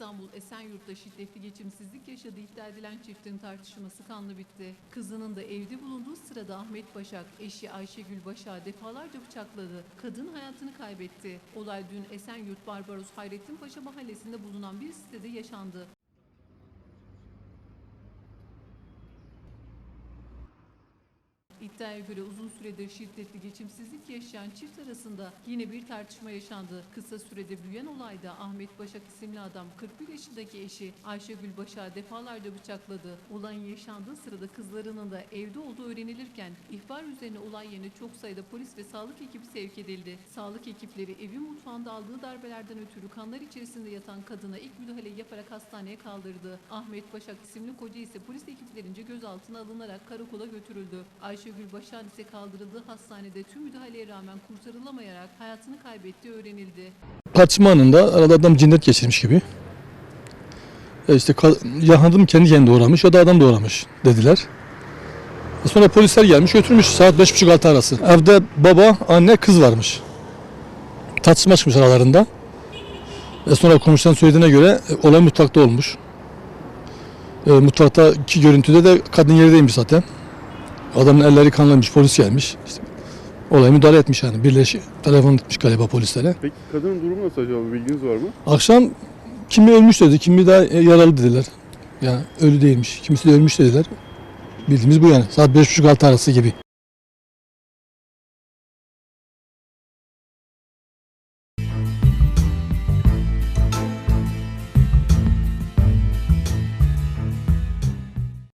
İstanbul Esenyurt'ta şiddetli geçimsizlik yaşadığı iddia edilen çiftin tartışması kanlı bitti. Kızının da evde bulunduğu sırada Ahmet Başak, eşi Ayşegül Başak'ı defalarca bıçakladı. Kadın hayatını kaybetti. Olay dün Esenyurt Barbaros Hayrettin Paşa mahallesinde bulunan bir sitede yaşandı. İddiaya göre uzun süredir şiddetli geçimsizlik yaşayan çift arasında yine bir tartışma yaşandı. Kısa sürede büyüyen olayda Ahmet Başak isimli adam 41 yaşındaki eşi Ayşegül Başak'ı defalarca bıçakladı. Olayın yaşandığı sırada kızlarının da evde olduğu öğrenilirken ihbar üzerine olay yerine çok sayıda polis ve sağlık ekibi sevk edildi. Sağlık ekipleri evin mutfağında aldığı darbelerden ötürü kanlar içerisinde yatan kadına ilk müdahaleyi yaparak hastaneye kaldırdı. Ahmet Başak isimli koca ise polis ekiplerince gözaltına alınarak karakola götürüldü. Ayşegül Başak'ın ise kaldırıldığı hastanede tüm müdahaleye rağmen kurtarılamayarak hayatını kaybettiği öğrenildi. tartışma anında arada adam cinnet geçirmiş gibi. E işte ka- ya hanım kendi kendine doğramış ya da adam doğramış dediler. E sonra polisler gelmiş götürmüş saat beş buçuk altı arası. Evde baba, anne, kız varmış. Tartışma çıkmış aralarında. E sonra komşudan söylediğine göre e, olay mutfakta olmuş. E, mutfaktaki görüntüde de kadın yerdeymiş zaten. Adamın elleri kanlanmış, polis gelmiş. İşte olaya müdahale etmiş yani. Birleş telefon etmiş galiba polislere. Peki kadının durumu nasıl acaba? Bilginiz var mı? Akşam kimi ölmüş dedi, kimi daha yaralı dediler. Yani ölü değilmiş. Kimisi de ölmüş dediler. Bildiğimiz bu yani. Saat 5.30-6 arası gibi.